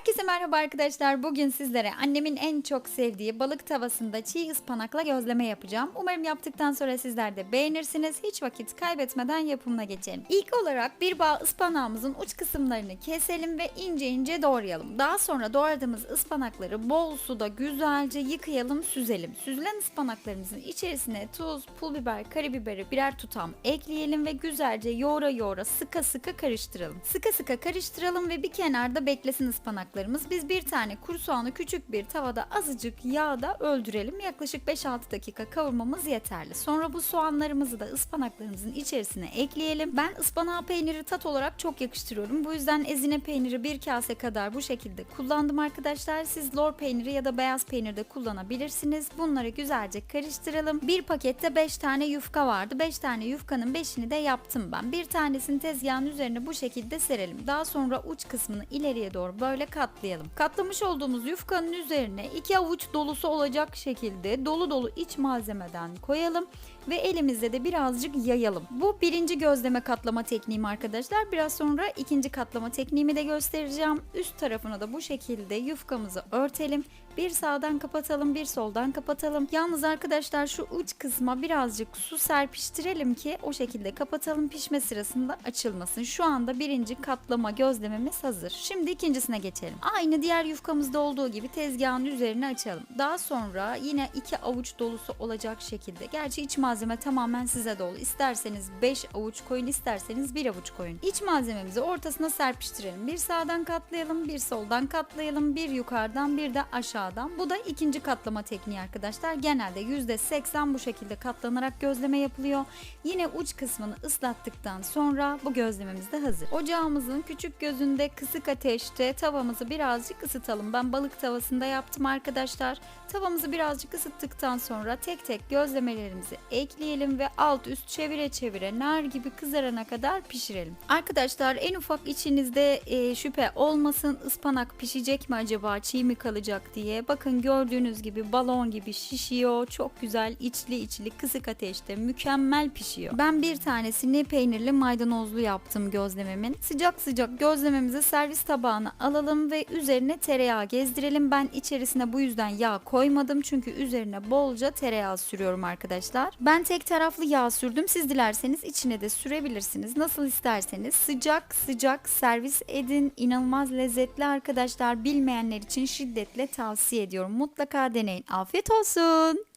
Herkese merhaba arkadaşlar. Bugün sizlere annemin en çok sevdiği balık tavasında çiğ ıspanakla gözleme yapacağım. Umarım yaptıktan sonra sizler de beğenirsiniz. Hiç vakit kaybetmeden yapımına geçelim. İlk olarak bir bağ ıspanağımızın uç kısımlarını keselim ve ince ince doğrayalım. Daha sonra doğradığımız ıspanakları bol suda güzelce yıkayalım, süzelim. Süzülen ıspanaklarımızın içerisine tuz, pul biber, karabiberi birer tutam ekleyelim ve güzelce yoğura yoğura sıka sıka karıştıralım. Sıka sıka karıştıralım ve bir kenarda beklesin ıspanaklarımız. Biz bir tane kuru soğanı küçük bir tavada azıcık yağda öldürelim. Yaklaşık 5-6 dakika kavurmamız yeterli. Sonra bu soğanlarımızı da ıspanaklarımızın içerisine ekleyelim. Ben ıspanağı peyniri tat olarak çok yakıştırıyorum. Bu yüzden ezine peyniri bir kase kadar bu şekilde kullandım arkadaşlar. Siz lor peyniri ya da beyaz peynir de kullanabilirsiniz. Bunları güzelce karıştıralım. Bir pakette 5 tane yufka vardı. 5 tane yufkanın 5'ini de yaptım ben. Bir tanesini tezgahın üzerine bu şekilde serelim. Daha sonra uç kısmını ileriye doğru böyle katlayalım. Katlamış olduğumuz yufkanın üzerine 2 avuç dolusu olacak şekilde dolu dolu iç malzemeden koyalım ve elimizde de birazcık yayalım. Bu birinci gözleme katlama tekniğim arkadaşlar. Biraz sonra ikinci katlama tekniğimi de göstereceğim. Üst tarafına da bu şekilde yufkamızı örtelim. Bir sağdan kapatalım, bir soldan kapatalım. Yalnız arkadaşlar şu uç kısma birazcık su serpiştirelim ki o şekilde kapatalım pişme sırasında açılmasın. Şu anda birinci katlama gözlememiz hazır. Şimdi ikincisine geçelim. Aynı diğer yufkamızda olduğu gibi tezgahın üzerine açalım. Daha sonra yine iki avuç dolusu olacak şekilde. Gerçi iç malzeme tamamen size dolu. İsterseniz 5 avuç koyun, isterseniz 1 avuç koyun. İç malzememizi ortasına serpiştirelim. Bir sağdan katlayalım, bir soldan katlayalım, bir yukarıdan, bir de aşağıdan. Bu da ikinci katlama tekniği arkadaşlar. Genelde %80 bu şekilde katlanarak gözleme yapılıyor. Yine uç kısmını ıslattıktan sonra bu gözlememiz de hazır. Ocağımızın küçük gözünde kısık ateşte tavamızı birazcık ısıtalım. Ben balık tavasında yaptım arkadaşlar. Tavamızı birazcık ısıttıktan sonra tek tek gözlemelerimizi ekleyelim ve alt üst çevire çevire nar gibi kızarana kadar pişirelim. Arkadaşlar en ufak içinizde e, şüphe olmasın ıspanak pişecek mi acaba çiğ mi kalacak diye. Bakın gördüğünüz gibi balon gibi şişiyor. Çok güzel içli içli kısık ateşte mükemmel pişiyor. Ben bir tanesini peynirli maydanozlu yaptım gözlememin. Sıcak sıcak gözlememizi servis tabağına ve üzerine tereyağı gezdirelim. Ben içerisine bu yüzden yağ koymadım çünkü üzerine bolca tereyağı sürüyorum arkadaşlar. Ben tek taraflı yağ sürdüm. Siz dilerseniz içine de sürebilirsiniz. Nasıl isterseniz sıcak sıcak servis edin. İnanılmaz lezzetli arkadaşlar. Bilmeyenler için şiddetle tavsiye ediyorum. Mutlaka deneyin. Afiyet olsun.